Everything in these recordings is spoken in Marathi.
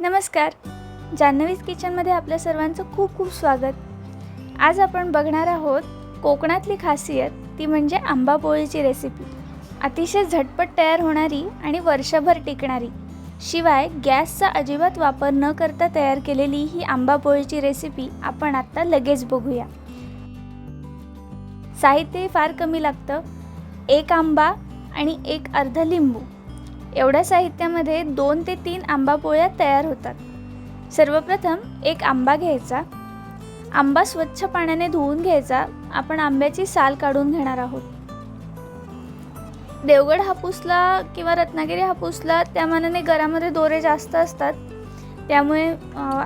नमस्कार. जान्हवीज किचनमध्ये आपल्या सर्वांचं खूप खूप स्वागत. आज आपण बघणार आहोत कोकणातली खासियत ती म्हणजे आंबापोळीची रेसिपी अतिशय झटपट तयार होणारी आणि वर्षभर टिकणारी. शिवाय गॅसचा अजिबात वापर न करता तयार केलेली ही आंबापोळीची रेसिपी आपण आत्ता लगेच बघूया. साहित्य फार कमी लागतं. एक आंबा आणि एक अर्ध लिंबू. एवढ्या साहित्यामध्ये दोन ते तीन आंबा पोळ्या तयार होतात. सर्वप्रथम एक आंबा घ्यायचा. आंबा स्वच्छ पाण्याने धुवून घ्यायचा. आपण आंब्याची साल काढून घेणार आहोत. देवगड हापूसला किंवा रत्नागिरी हापूसला त्या मानाने घरामध्ये दोरे जास्त असतात. त्यामुळे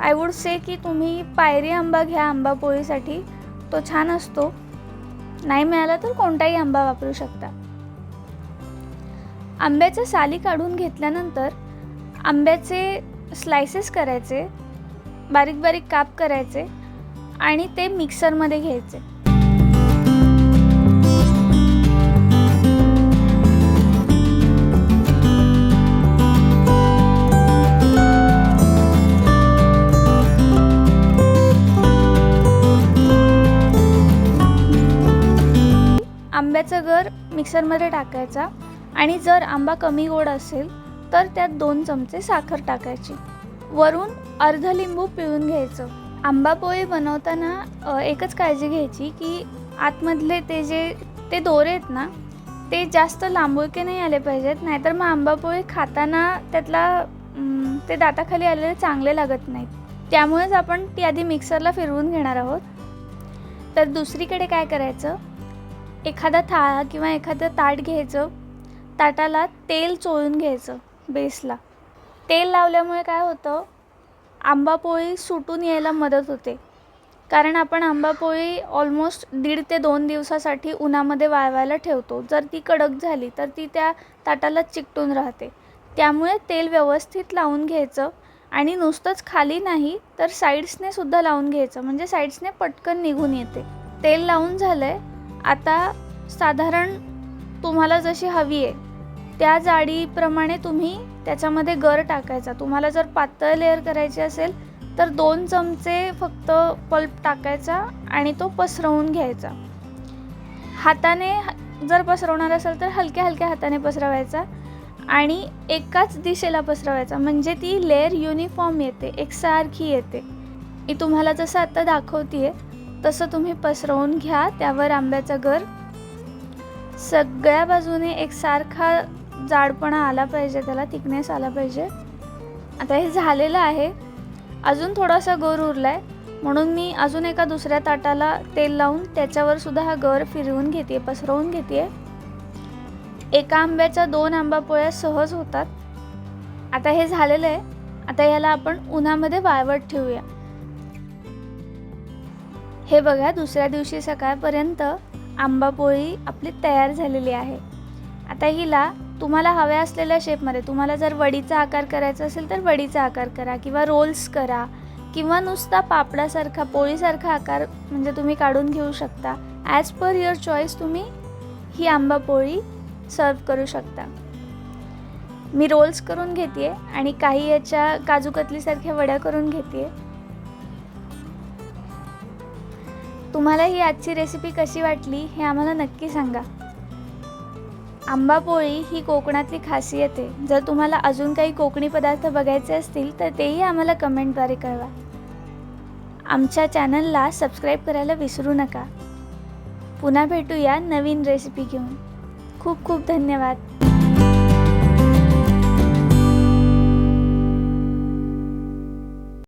आय वुड से की तुम्ही पायरी आंबा घ्या आंबा पोळीसाठी. तो छान असतो. नाही मिळाला तर कोणताही आंबा वापरू शकता. आंब्याच्या साली काढून घेतल्यानंतर आंब्याचे स्लायसेस करायचे बारीक बारीक काप करायचे आणि ते मिक्सरमध्ये घ्यायचे. आंब्याचा गर मिक्सरमध्ये टाकायचा. आणि जर आंबा कमी गोड असेल तर त्यात दोन चमचे साखर टाकायची. वरून अर्ध लिंबू पिळून घ्यायचं. आंबा पोळी बनवताना एकच काळजी घ्यायची की आतमधले ते जे ते दोरे आहेत ना ते जास्त लांबुळके नाही आले पाहिजेत नाहीतर मग आंबा पोळी खाताना त्यातला ते दाताखाली आलेले चांगले लागत नाहीत. त्यामुळेच आपण ती आधी मिक्सरला फिरवून घेणार आहोत. तर दुसरीकडे काय करायचं? एखादा थाळा किंवा एखादं ताट घ्यायचं. ताटाला तेल चोळून घ्यायचं बेसला. तेल लावल्यामुळे काय होतं? आंबा पोळी सुटून यायला मदत होते. कारण आपण आंबा पोळी ऑलमोस्ट दीड ते दोन दिवसासाठी उन्हामध्ये वाळवायला ठेवतो. जर ती कडक झाली तर ती त्या ताटाला चिकटून राहते. त्यामुळे तेल व्यवस्थित लावून घ्यायचं आणि नुसतंच खाली नाही तर साईड्सने सुद्धा लावून घ्यायचं. म्हणजे साईड्सने पटकन निघून येते. तेल लावून झालं आहे आता साधारण तुम्हाला जशी हवी आहे त्या जाडीप्रमाणे तुम्ही त्याच्यामध्ये गर टाकायचा. तुम्हाला जर पातळ लेअर करायची असेल तर दोन चमचे फक्त पल्प टाकायचा आणि तो पसरवून घ्यायचा. हाताने जर पसरवणार असेल तर हलक्या हलक्या हाताने पसरवायचा आणि एकाच दिशेला पसरवायचा. म्हणजे ती लेअर युनिफॉर्म येते एकसारखी येते. मी तुम्हाला जसं आत्ता दाखवते तसं तुम्ही पसरवून घ्या. त्यावर आंब्याचा गर सगळ्या बाजूने एकसारखा जाडपणा आला पाहिजे त्याला थिकनेस आला पाहिजे. आता हे झालेलं आहे. अजून थोडासा गर उरला आहे म्हणून मी अजून एका दुसऱ्या ताटाला तेल लावून त्याच्यावर सुद्धा हा गर फिरवून घेते पसरवून घेते एका आंब्याच्या दोन आंबा पोळ्या सहज होतात. आता हे झालेलं आहे. आता याला आपण उन्हामध्ये वाळवत ठेवूया. हे बघा दुसऱ्या दिवशी सकाळपर्यंत आंबा पोळी आपली तयार झालेली आहे. आता हिला तुम्हाला हव्या असलेल्या शेपमध्ये तुम्हाला जर वडीचा आकार करायचा असेल तर वडीचा आकार करा किंवा रोल्स करा किंवा नुसता पापडासारखा पोळीसारखा आकार म्हणजे तुम्ही काढून घेऊ शकता. ॲज पर युअर चॉईस तुम्ही ही आंबा पोळी सर्व करू शकता. मी रोल्स करून घेते आणि काही याच्या काजू कतलीसारख्या वड्या करून घेते तुम्हाला ही आजची रेसिपी कशी वाटली हे आम्हाला नक्की सांगा. आंबापोळी ही कोकणातली खासियत आहे. जर तुम्हाला अजून काही कोकणी पदार्थ बघायचे असतील तर तेही आम्हाला कमेंटद्वारे कळवा. आमच्या चॅनलला सबस्क्राईब करायला विसरू नका. पुन्हा भेटूया नवीन रेसिपी घेऊन. खूप खूप धन्यवाद.